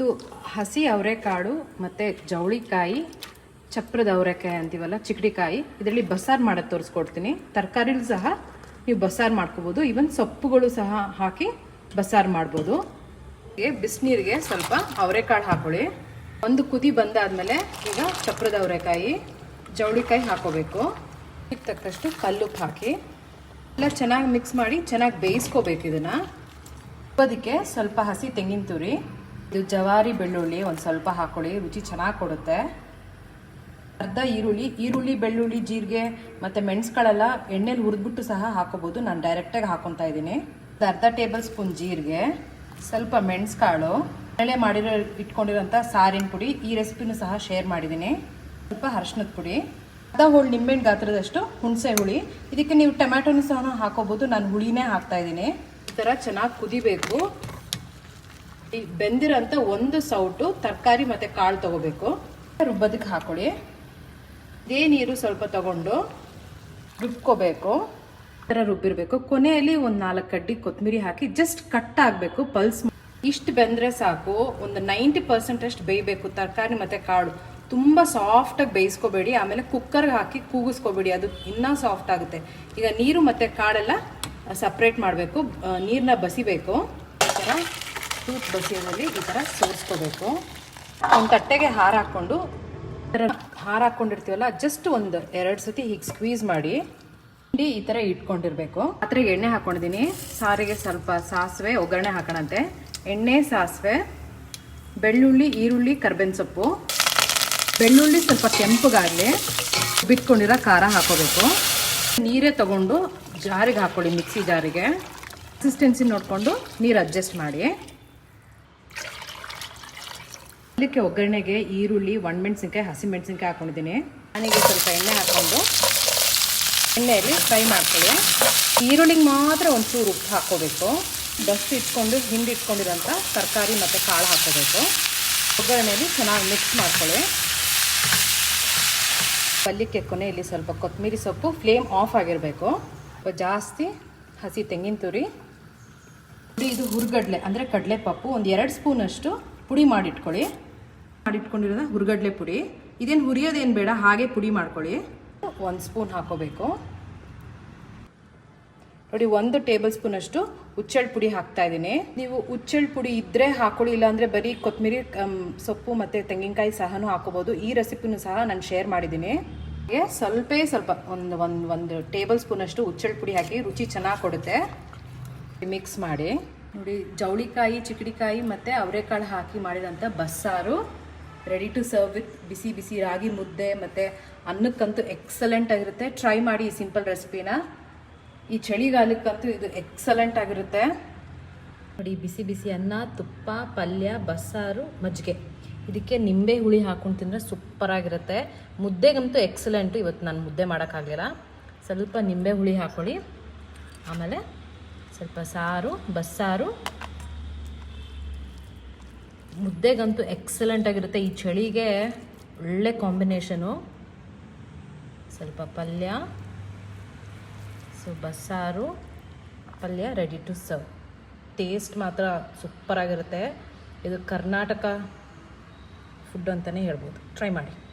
ಇವತ್ತು ಹಸಿ ಅವರೆಕಾಳು ಮತ್ತು ಜವಳಿಕಾಯಿ, ಚಪ್ರದ ಅವರೆಕಾಯಿ ಅಂತೀವಲ್ಲ ಚಿಕ್ಕಡಿಕಾಯಿ ಇದರಲ್ಲಿ ಬಸ್ಸಾರು ಮಾಡೋದು ತೋರಿಸ್ಕೊಡ್ತೀನಿ. ತರಕಾರಿಲಿ ಸಹ ನೀವು ಬಸ್ಸಾರು ಮಾಡ್ಕೋಬೋದು. ಇವನ್ ಸೊಪ್ಪುಗಳು ಸಹ ಹಾಕಿ ಬಸ್ಸಾರು ಮಾಡ್ಬೋದು. ಬಿಸಿನೀರಿಗೆ ಸ್ವಲ್ಪ ಅವರೆಕಾಳು ಹಾಕೊಳ್ಳಿ. ಒಂದು ಕುದಿ ಬಂದಾದಮೇಲೆ ಈಗ ಚಪ್ರದ ಅವರೆಕಾಯಿ, ಜವಳಿಕಾಯಿ ಹಾಕೋಬೇಕು. ಇದಕ್ಕೆ ತಕ್ಕಷ್ಟು ಕಲ್ಲುಪ್ಪು ಹಾಕಿ ಎಲ್ಲ ಚೆನ್ನಾಗಿ ಮಿಕ್ಸ್ ಮಾಡಿ ಚೆನ್ನಾಗಿ ಬೇಯಿಸ್ಕೋಬೇಕು ಇದನ್ನು. ಅದಕ್ಕೆ ಸ್ವಲ್ಪ ಹಸಿ ತೆಂಗಿನ ತುರಿ. ಇದು ಜವಾರಿ ಬೆಳ್ಳುಳ್ಳಿ, ಒಂದು ಸ್ವಲ್ಪ ಹಾಕೊಳ್ಳಿ, ರುಚಿ ಚೆನ್ನಾಗಿ ಕೊಡುತ್ತೆ. ಅರ್ಧ ಈರುಳ್ಳಿ ಈರುಳ್ಳಿ, ಬೆಳ್ಳುಳ್ಳಿ, ಜೀರಿಗೆ, ಮತ್ತು ಮೆಣಸುಗಳೆಲ್ಲ ಎಣ್ಣೆಲಿ ಹುರಿದ್ಬಿಟ್ಟು ಸಹ ಹಾಕೋಬೋದು. ನಾನು ಡೈರೆಕ್ಟಾಗಿ ಹಾಕೊತಾ ಇದ್ದೀನಿ. ಅರ್ಧ ಟೇಬಲ್ ಸ್ಪೂನ್ ಜೀರಿಗೆ, ಸ್ವಲ್ಪ ಮೆಣಸುಕಾಳು ಮಳೆ ಮಾಡಿರೋ, ಇಟ್ಕೊಂಡಿರೋಂಥ ಸಾರಿನ ಪುಡಿ ಈ ರೆಸಿಪಿನೂ ಸಹ ಶೇರ್ ಮಾಡಿದ್ದೀನಿ. ಸ್ವಲ್ಪ ಅರ್ಶಿನದ ಪುಡಿ, ಅರ್ಧ ಹೋಳು ನಿಂಬೆಹಣ್ಣು ಗಾತ್ರದಷ್ಟು ಹುಣಸೆ ಹುಳಿ. ಇದಕ್ಕೆ ನೀವು ಟೊಮ್ಯಾಟೊನೂ ಸಹ ಹಾಕೋಬೋದು. ನಾನು ಹುಳಿನೇ ಹಾಕ್ತಾ ಇದ್ದೀನಿ. ಈ ಥರ ಚೆನ್ನಾಗಿ ಕುದಿಬೇಕು. ಈ ಬೆಂದಿರೋಂಥ ಒಂದು ಸೌಟು ತರಕಾರಿ ಮತ್ತು ಕಾಳು ತೊಗೋಬೇಕು. ರುಬ್ಬದಕ್ಕೆ ಹಾಕೊಳ್ಳಿ. ಅದೇ ನೀರು ಸ್ವಲ್ಪ ತಗೊಂಡು ರುಬ್ಕೋಬೇಕು. ಥರ ರುಬ್ಬಿರಬೇಕು. ಕೊನೆಯಲ್ಲಿ ಒಂದು ನಾಲ್ಕು ಕಡ್ಡಿ ಕೊತ್ತಂಬರಿ ಹಾಕಿ ಜಸ್ಟ್ ಕಟ್ ಆಗಬೇಕು ಪಲ್ಸ್ ಇಷ್ಟು ಬೆಂದರೆ ಸಾಕು. ಒಂದು ನೈಂಟಿ ಪರ್ಸೆಂಟಷ್ಟು ಬೇಯಬೇಕು ತರಕಾರಿ ಮತ್ತು ಕಾಳು. ತುಂಬ ಸಾಫ್ಟಾಗಿ ಬೇಯಿಸ್ಕೋಬೇಡಿ. ಆಮೇಲೆ ಕುಕ್ಕರ್ಗೆ ಹಾಕಿ ಕೂಗಿಸ್ಕೋಬೇಡಿ. ಅದು ಇನ್ನೂ ಸಾಫ್ಟ್ ಆಗುತ್ತೆ. ಈಗ ನೀರು ಮತ್ತು ಕಾಳೆಲ್ಲ ಸಪ್ರೇಟ್ ಮಾಡಬೇಕು. ನೀರನ್ನ ಬಸಿಬೇಕು. ತೂತ್ ಬಸಿಯಲ್ಲಿ ಈ ಥರ ಸೋರಿಸ್ಕೋಬೇಕು. ಒಂದು ತಟ್ಟೆಗೆ ಹಾರ ಹಾಕ್ಕೊಂಡು ಹಾರ ಹಾಕ್ಕೊಂಡಿರ್ತೀವಲ್ಲ ಜಸ್ಟ್ ಒಂದು ಎರಡು ಸತಿ ಹೀಗೆ ಸ್ಕ್ವೀಸ್ ಮಾಡಿ, ಈ ಥರ ಇಟ್ಕೊಂಡಿರ್ಬೇಕು. ಪಾತ್ರೆಗೆ ಎಣ್ಣೆ ಹಾಕ್ಕೊಂಡಿದ್ದೀನಿ ಸಾರಿಗೆ ಸ್ವಲ್ಪ ಸಾಸಿವೆ, ಒಗ್ಗರಣೆ ಹಾಕೋಣಂತೆ. ಎಣ್ಣೆ, ಸಾಸಿವೆ, ಬೆಳ್ಳುಳ್ಳಿ, ಈರುಳ್ಳಿ, ಕರ್ಬೇವಿನ ಸೊಪ್ಪು. ಬೆಳ್ಳುಳ್ಳಿ ಸ್ವಲ್ಪ ಕೆಂಪಗಾಗಲಿ, ಬಿಟ್ಕೊಂಡಿರೋ ಖಾರ ಹಾಕೋಬೇಕು. ನೀರೇ ತಗೊಂಡು ಜಾರಿಗೆ ಹಾಕ್ಕೊಳ್ಳಿ ಮಿಕ್ಸಿ ಜಾರಿಗೆ. ಕನ್ಸಿಸ್ಟೆನ್ಸಿ ನೋಡಿಕೊಂಡು ನೀರು ಅಡ್ಜಸ್ಟ್ ಮಾಡಿ. ಇದಕ್ಕೆ ಒಗ್ಗರಣೆಗೆ ಈರುಳ್ಳಿ, ಒಣಮೆಣ್ಸಿನ್ಕಾಯಿ ಹಸಿಮೆಣ್ಸಿನ್ಕಾಯಿ ಹಾಕೊಂಡಿದ್ದೀನಿ. ನನಗೆ ಸ್ವಲ್ಪ ಎಣ್ಣೆ ಹಾಕ್ಕೊಂಡು ಎಣ್ಣೆಯಲ್ಲಿ ಫ್ರೈ ಮಾಡ್ಕೊಳ್ಳಿ. ಈರುಳ್ಳಿಗೆ ಮಾತ್ರ ಒಂಚೂರು ಉಪ್ಪು ಹಾಕ್ಕೋಬೇಕು. ಡಸ್ಟ್ ಇಟ್ಕೊಂಡು, ಹಿಂಡಿ ಇಟ್ಕೊಂಡಿರೋಂಥ ತರಕಾರಿ ಮತ್ತು ಕಾಳು ಹಾಕೋಬೇಕು ಒಗ್ಗರಣೆಯಲ್ಲಿ ಚೆನ್ನಾಗಿ ಮಿಕ್ಸ್ ಮಾಡ್ಕೊಳ್ಳಿ. ಪಲ್ಯಕ್ಕೆ ಕೊನೆಯಲ್ಲಿ ಸ್ವಲ್ಪ ಕೊತ್ತಂಬರಿ ಸೊಪ್ಪು ಫ್ಲೇಮ್ ಆಫ್ ಆಗಿರಬೇಕು. ಸ್ವಲ್ಪ ಜಾಸ್ತಿ ಹಸಿ ತೆಂಗಿನ ತುರಿ. ಇದು ಹುರ್ಗಡ್ಲೆ, ಅಂದರೆ ಕಡಲೆ ಪಪ್ಪು ಒಂದು ಎರಡು ಸ್ಪೂನಷ್ಟು ಪುಡಿ ಮಾಡಿಟ್ಕೊಳ್ಳಿ. ಮಾಡಿಟ್ಕೊಂಡಿರೋದ ಹುರ್ಗಡ್ಲೆ ಪುಡಿ. ಇದೇನು ಹುರಿಯೋದೇನು ಬೇಡ, ಹಾಗೆ ಪುಡಿ ಮಾಡ್ಕೊಳ್ಳಿ. ಒಂದು ಸ್ಪೂನ್ ಹಾಕೋಬೇಕು. ನೋಡಿ, ಒಂದು ಟೇಬಲ್ ಸ್ಪೂನ್ ಅಷ್ಟು ಪುಡಿ ಹಾಕ್ತಾ ಇದ್ದೀನಿ. ನೀವು ಉಚ್ಚಳ್ ಪುಡಿ ಇದ್ದರೆ ಹಾಕೊಳ್ಳಿ, ಇಲ್ಲಾಂದರೆ ಬರೀ ಕೊತ್ತಂಬರಿ ಸೊಪ್ಪು ಮತ್ತು ತೆಂಗಿನಕಾಯಿ ಸಹನೂ ಹಾಕೋಬೋದು. ಈ ರೆಸಿಪಿನೂ ಸಹ ನಾನು ಶೇರ್ ಮಾಡಿದ್ದೀನಿ. ಹಾಗೆ ಸ್ವಲ್ಪೇ ಸ್ವಲ್ಪ ಒಂದು ಒಂದು ಒಂದು ಟೇಬಲ್ ಸ್ಪೂನ್ ಅಷ್ಟು ಪುಡಿ ಹಾಕಿ ರುಚಿ ಚೆನ್ನಾಗಿ ಕೊಡುತ್ತೆ. ಮಿಕ್ಸ್ ಮಾಡಿ. ನೋಡಿ, ಜವಳಿಕಾಯಿ ಚಿಕಡಿಕಾಯಿ ಮತ್ತು ಅವರೆಕಾಳು ಹಾಕಿ ಮಾಡಿದಂಥ ಬಸ್ಸಾರು. ರೆಡಿ ಟು ಸರ್ವ್ ವಿತ್ ಬಿಸಿ ಬಿಸಿ ರಾಗಿ ಮುದ್ದೆ ಮತ್ತು ಅನ್ನಕ್ಕಂತೂ ಎಕ್ಸಲೆಂಟ್ ಆಗಿರುತ್ತೆ. ಟ್ರೈ ಮಾಡಿ ಈ ಸಿಂಪಲ್ ರೆಸಿಪಿನ ಈ ಚಳಿಗಾಲಕ್ಕಂತೂ ಇದು ಎಕ್ಸಲೆಂಟ್ ಆಗಿರುತ್ತೆ. ನೋಡಿ, ಬಿಸಿ ಬಿಸಿ ಅನ್ನ, ತುಪ್ಪ, ಪಲ್ಯ, ಬಸ್ಸಾರು, ಮಜ್ಜಿಗೆ. ಇದಕ್ಕೆ ನಿಂಬೆ ಹುಳಿ ಹಾಕೊಂಡು ತಿಂದರೆ ಸೂಪರಾಗಿರುತ್ತೆ ಮುದ್ದೆಗಂತೂ ಎಕ್ಸಲೆಂಟು ಇವತ್ತು ನಾನು ಮುದ್ದೆ ಮಾಡೋಕ್ಕಾಗಲಿಲ್ಲ ಸ್ವಲ್ಪ ನಿಂಬೆ ಹುಳಿ ಹಾಕೊಳ್ಳಿ. ಆಮೇಲೆ ಸ್ವಲ್ಪ ಸಾರು, ಬಸ್ಸಾರು ಮುದ್ದೆಗಂತೂ ಎಕ್ಸಲೆಂಟ್ ಆಗಿರುತ್ತೆ. ಈ ಚಳಿಗೆ ಒಳ್ಳೆ ಕಾಂಬಿನೇಷನು ಸ್ವಲ್ಪ ಪಲ್ಯ ಸೊ ಬಸ್ಸಾರು, ಪಲ್ಯ ರೆಡಿ ಟು ಸರ್ವ್ ಟೇಸ್ಟ್ ಮಾತ್ರ ಸೂಪರಾಗಿರುತ್ತೆ ಇದು ಕರ್ನಾಟಕ ಫುಡ್ ಅಂತಲೇ ಹೇಳ್ಬೋದು. ಟ್ರೈ ಮಾಡಿ.